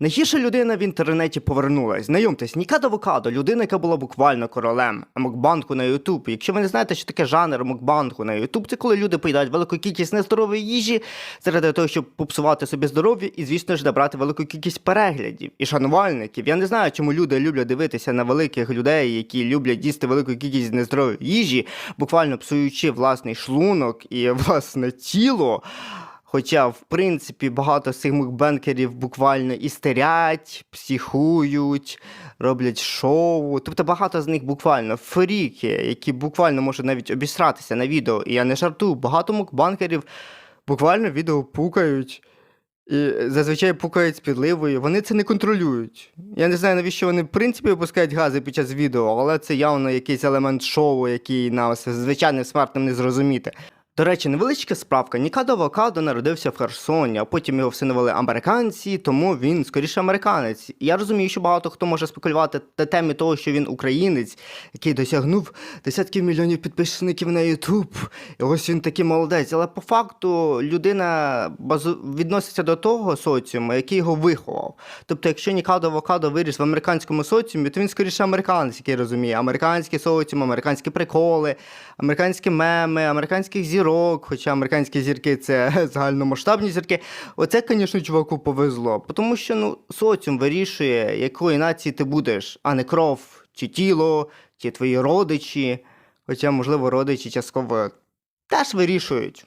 Найгірша людина в інтернеті повернулась. Знайомтесь, Нікадо Авокадо, людина, яка була буквально королем мукбангу на Ютуб. Якщо ви не знаєте, що таке жанр мукбангу на Ютуб, це коли люди поїдають велику кількість нездорової їжі заради того, щоб попсувати собі здоров'я і, звісно ж, набрати велику кількість переглядів і шанувальників. Я не знаю, чому люди люблять дивитися на великих людей, які люблять їсти велику кількість нездорової їжі, буквально псуючи власний шлунок і власне тіло. Хоча, в принципі, багато з цих мукбенкерів буквально істерять, психують, роблять шоу. Тобто багато з них буквально фріки, які буквально можуть навіть обісратися на відео. І я не жартую, багато мукбанкерів буквально відео пукають. І зазвичай пукають з підливою, вони це не контролюють. Я не знаю, навіщо вони в принципі випускають гази під час відео, але це явно якийсь елемент шоу, який нам звичайним смертним не зрозуміти. До речі, невеличка справка. Нікадо Авокадо народився в Херсоні, а потім його всиновили американці, тому він скоріше американець. І я розумію, що багато хто може спекулювати на темі того, що він українець, який досягнув десятків мільйонів підписників на Ютуб. І ось він такий молодець. Але по факту людина базу... відноситься до того соціуму, який його виховав. Тобто, якщо Нікадо Авокадо виріс в американському соціумі, то він скоріше американець, який розуміє американський соціум, американські приколи, американські меми, американських зірок, хоча американські зірки це загальномасштабні зірки. Оце, звісно, чуваку повезло. Тому що ну, соціум вирішує, якої нації ти будеш, а не кров, чи тіло, чи твої родичі. Хоча, можливо, родичі частково теж вирішують.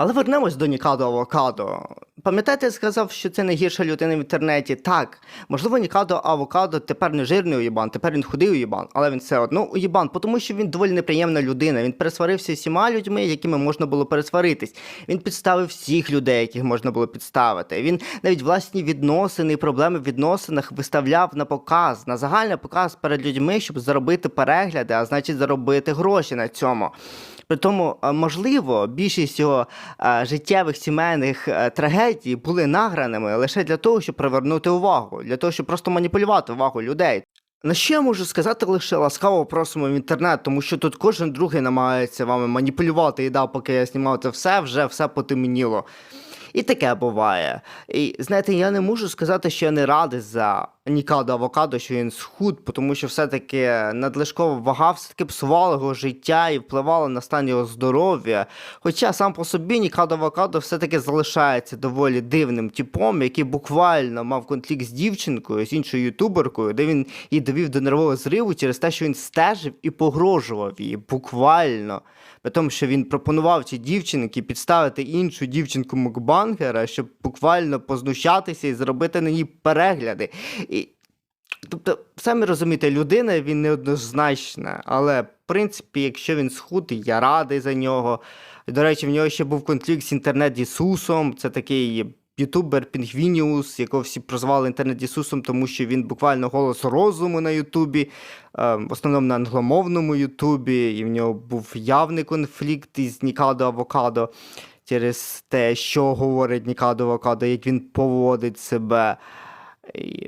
Але вернемось до Нікадо Авокадо. Пам'ятаєте, я сказав, що це найгірша людина в інтернеті? Так, можливо, Нікадо Авокадо тепер не жирний уєбан, тепер він худий уєбан, але він все одно уєбан, тому що він доволі неприємна людина. Він пересварився всіма людьми, якими можна було пересваритись. Він підставив всіх людей, яких можна було підставити. Він навіть власні відносини і проблеми в відносинах виставляв на показ, на загальний показ перед людьми, щоб заробити перегляди, а значить заробити гроші на цьому. При тому, е, можливо, більшість його е, життєвих сімейних е, трагедій були награними лише для того, щоб привернути увагу, для того, щоб просто маніпулювати увагу людей. На що я можу сказати лише ласкаво просимо в інтернет, тому що тут кожен другий намагається вами маніпулювати, і да, поки я знімав це все, вже все потемніло. І таке буває. І знаєте, я не можу сказати, що я не радий за Нікадо Авокадо, що він схуд, тому що все-таки надлишкова вага все-таки псувала його життя і впливала на стан його здоров'я. Хоча сам по собі Нікадо Авокадо все-таки залишається доволі дивним типом, який буквально мав конфлікт з дівчинкою, з іншою ютуберкою, де він її довів до нервового зриву через те, що він стежив і погрожував її буквально. При тому, що він пропонував цій дівчинці підставити іншу дівчинку мукбангера, щоб буквально познущатися і зробити на ній перегляди. І, тобто, самі розумієте, людина він неоднозначна, але в принципі, якщо він схудий, я радий за нього. До речі, в нього ще був конфлікт з інтернет-Ісусом. Це такий ютубер Пінгвініус, якого всі прозвали інтернет-Ісусом, тому що він буквально голос розуму на Ютубі, е, в основному на англомовному Ютубі, і в нього був явний конфлікт із Нікадо Авокадо через те, що говорить Нікадо Авокадо, як він поводить себе.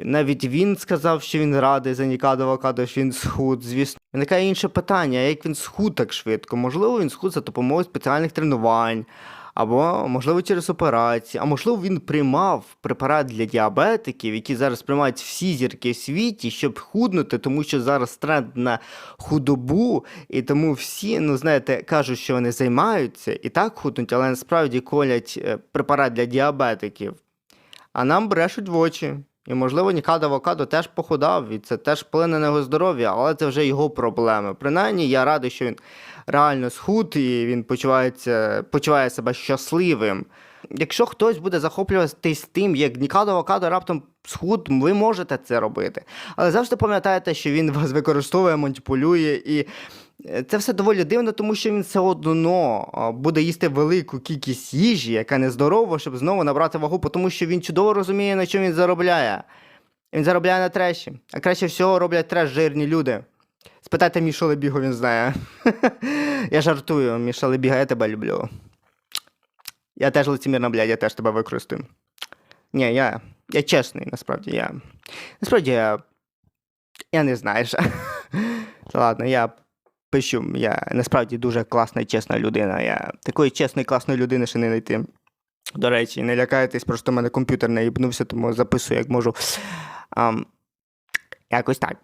Навіть він сказав, що він радий за Нікадо Авокадо, що він схуд. Звісно, виникає інше питання: як він схуд так швидко? Можливо, він схуд за допомогою спеціальних тренувань, або, можливо, через операції, а можливо, він приймав препарат для діабетиків, які зараз приймають всі зірки в світі, щоб худнути, тому що зараз тренд на худобу, і тому всі, ну знаєте, кажуть, що вони займаються і так худнуть, але насправді колять е, препарат для діабетиків. А нам брешуть в очі. І, можливо, Нікадо Авокадо теж похудав, і це теж вплине на його здоров'я, але це вже його проблеми. Принаймні, я радий, що він реально схуд і він почувається, почуває себе щасливим. Якщо хтось буде захоплюватись тим, як Нікадо Авокадо раптом схуд, ви можете це робити. Але завжди пам'ятайте, що він вас використовує, маніпулює і. Це все доволі дивно, тому що він все одно буде їсти велику кількість їжі, яка нездорова, щоб знову набрати вагу, тому що він чудово розуміє, на чому він заробляє. Він заробляє на треші. А краще всього роблять треш жирні люди. Спитайте Мішу Лебігу, він знає. я жартую, Міша Лебіга, я тебе люблю. Я теж лицемірна, блядь, я теж тебе використаю. Ні, я. Я чесний, насправді я. Насправді я. Я не знаю. ладно, я пишу, я насправді дуже класна і чесна людина. Я такої чесної, класної людини ще не знайти. До речі, не лякайтесь, просто в мене комп'ютер не їбнувся, тому записую як можу. Um, якось так.